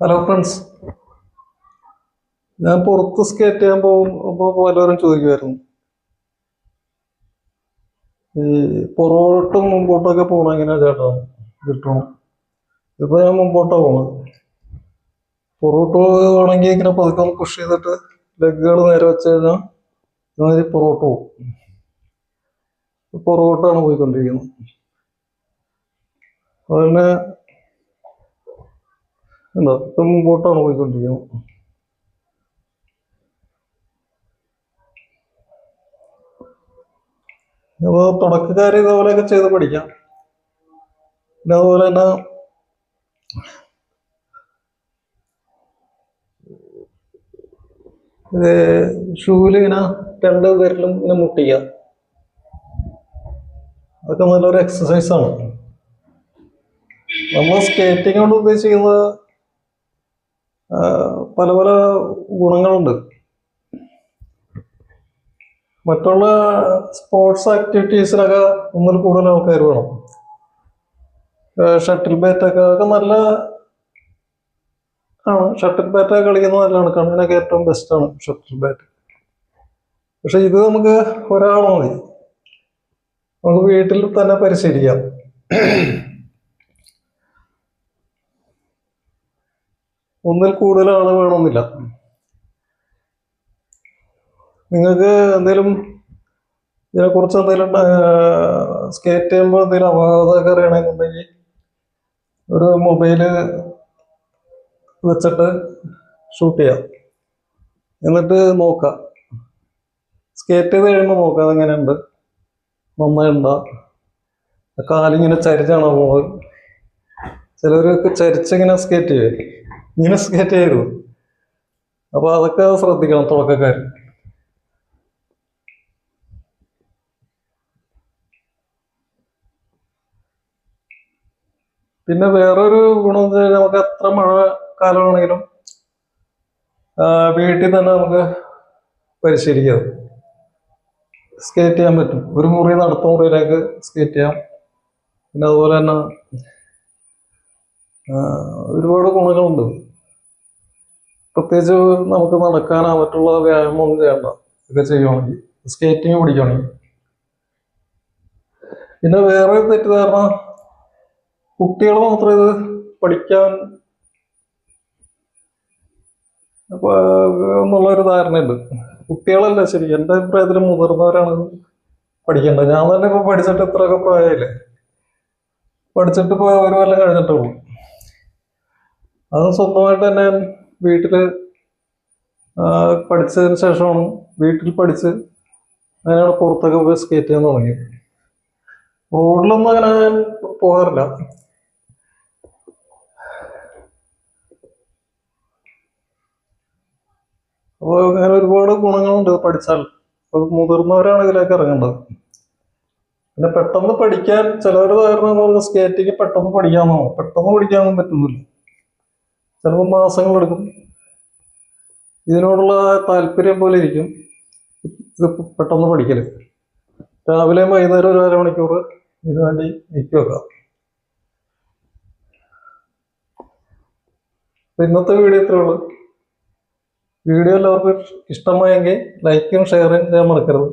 Hello friends ഞാൻ പുറത്ത് skate ചെയ്യാൻ പോകുമ്പോൾ പലരും ചോദിക്കുമായിരുന്നു ഈ പുറകോട്ടും മുമ്പോട്ടൊക്കെ പോകണം എങ്ങനെയാ ചേട്ടാ? കിട്ടണം ഇപ്പൊ ഞാൻ മുമ്പോട്ടാ പോണത്. പുറകോട്ട് പോകണമെങ്കിൽ ഇങ്ങനെ പതുക്കെ ഒന്ന് പുഷ് ചെയ്തിട്ട് ലെഗുകൾ നേരെ വെച്ച് കഴിഞ്ഞാൽ ഇതുമാതിരി പുറകോട്ട് പോകും പുറകോട്ടാണ് പോയിക്കൊണ്ടിരിക്കുന്നത്. അതുപോലെ എന്താ? ഇപ്പം മുമ്പോട്ടാണ് പോയിക്കൊണ്ടിരിക്കുന്നത്. അപ്പോൾ തുടക്കക്കാർ ഇതുപോലെയൊക്കെ ചെയ്ത് പഠിക്കാം. പിന്നെ അതുപോലെ തന്നെ ഇത് ഷൂവിൽ ഇങ്ങനെ രണ്ട് പേരിലും ഇങ്ങനെ മുട്ടിക്കുക. അതൊക്കെ നല്ലൊരു എക്സസൈസാണ് നമ്മൾ സ്കേറ്റിംഗ് കൊണ്ട് ഉദ്ദേശിക്കുന്നത് പല പല ഗുണങ്ങളുണ്ട്. മറ്റുള്ള സ്പോർട്സ് ആക്ടിവിറ്റീസിലൊക്കെ ഒന്നിൽ കൂടുതൽ ആൾക്കാർ വേണം. ഷട്ടിൽ ബാറ്റൊക്കെ ഒക്കെ നല്ല ആണ്. ഷട്ടിൽ ബാറ്റൊക്കെ കളിക്കുന്നത് നല്ലതാണ്. കണ്ണിനൊക്കെ ഏറ്റവും ബെസ്റ്റാണ് ഷട്ടിൽ ബാറ്റ് പക്ഷെ ഇത് നമുക്ക് ഒരാൾ മതി. നമുക്ക് വീട്ടിൽ തന്നെ പരിശീലിക്കാം. ഒന്നിൽ കൂടുതൽ ആൾ വേണമെന്നില്ല. നിങ്ങൾക്ക് എന്തെങ്കിലും ഇതിനെ ഇതിനെക്കുറിച്ച് എന്തെങ്കിലും സ്കേറ്റ് ചെയ്യുമ്പോൾ എന്തെങ്കിലും അപാകതയൊക്കെ അറിയണമെന്നുണ്ടെങ്കിൽ ഒരു മൊബൈൽ വെച്ചിട്ട് ഷൂട്ട് ചെയ്യാം. എന്നിട്ട് നോക്കാം. സ്കേറ്റ് ചെയ്ത് കഴിയുമ്പോൾ നോക്കാം അതെങ്ങനെയുണ്ട്. നന്നായിട്ടുണ്ടോ? കാലിങ്ങനെ ചരിച്ചാണോ പോകുന്നത് ചിലവരൊക്കെ ചരിച്ചിങ്ങനെ സ്കേറ്റ് ചെയ്യും. ഇങ്ങനെ സ്കേറ്റ് ചെയ്യരുത് അപ്പൊ അതൊക്കെ ശ്രദ്ധിക്കണം തുടക്കക്കാർ പിന്നെ വേറൊരു ഗുണം നമുക്ക് എത്ര മഴ കാലമാണെങ്കിലും വീട്ടിൽ തന്നെ നമുക്ക് പരിശീലിക്കാം. സ്കേറ്റ് ചെയ്യാൻ പറ്റും. ഒരു മുറി നടത്ത മുറിയിലേക്ക് സ്കേറ്റ് ചെയ്യാം. പിന്നെ അതുപോലെ തന്നെ ഒരുപാട് ഗുണങ്ങളുണ്ട്. പ്രത്യേകിച്ച് നമുക്ക് നടക്കാനോ മറ്റുള്ള വ്യായാമം ഒന്നും ചെയ്യണ്ട. ഇതൊക്കെ ചെയ്യുവാണെങ്കിൽ. സ്കേറ്റിംഗ് പഠിക്കുകയാണെങ്കിൽ പിന്നെ വേറെ തെറ്റിദ്ധാരണ. കുട്ടികൾ മാത്രം ഇത് പഠിക്കാൻ എന്നുള്ളൊരു ധാരണയുണ്ട്. കുട്ടികളല്ല ശരി എന്റെ അഭിപ്രായത്തിൽ മുതിർന്നവരാണ് പഠിക്കേണ്ടത്. ഞാൻ തന്നെ ഇപ്പൊ പഠിച്ചിട്ട് ഇത്രയൊക്കെ പ്രായമില്ലേ പഠിച്ചിട്ട് ഇപ്പൊ ഒരു കൊല്ലം കഴിഞ്ഞിട്ടുള്ളൂ. അത് സ്വന്തമായിട്ട് തന്നെ ആ, പഠിച്ചതിന് ശേഷമാണ് വീട്ടിൽ പഠിച്ച് അങ്ങനെയാണ് പുറത്തൊക്കെ പോയി സ്കേറ്റ് ചെയ്യാൻ തുടങ്ങിയത്. റോഡിലൊന്നും അങ്ങനെ ഞാൻ പോകാറില്ല. അപ്പോൾ അങ്ങനെ ഒരുപാട് ഗുണങ്ങളുണ്ട് പഠിച്ചാൽ. അപ്പോൾ മുതിർന്നവരാണ് ഇതിലേക്ക് ഇറങ്ങേണ്ടത്. പിന്നെ പെട്ടെന്ന് പഠിക്കാൻ ചിലവർ എന്ന് പറഞ്ഞാൽ സ്കേറ്റിങ് പെട്ടെന്ന് പഠിക്കാമെന്നോ പെട്ടെന്ന് പഠിക്കാനൊന്നും പറ്റുന്നില്ല. ചിലപ്പോൾ മാസങ്ങളെടുക്കും ഇതിനോടുള്ള താല്പര്യം പോലെ ഇരിക്കും. ഇത് പെട്ടെന്ന് പഠിക്കൽ. രാവിലെയും വൈകുന്നേരം ഒരു അരമണിക്കൂർ ഇതിനു വേണ്ടി നീക്കി വെക്കാം ഇന്നത്തെ വീഡിയോ ഇത്രേ ഉള്ളൂ. വീഡിയോ എല്ലാവർക്കും ഇഷ്ടമായെങ്കിൽ ലൈക്കും ഷെയറും ചെയ്യാൻ മറക്കരുത്.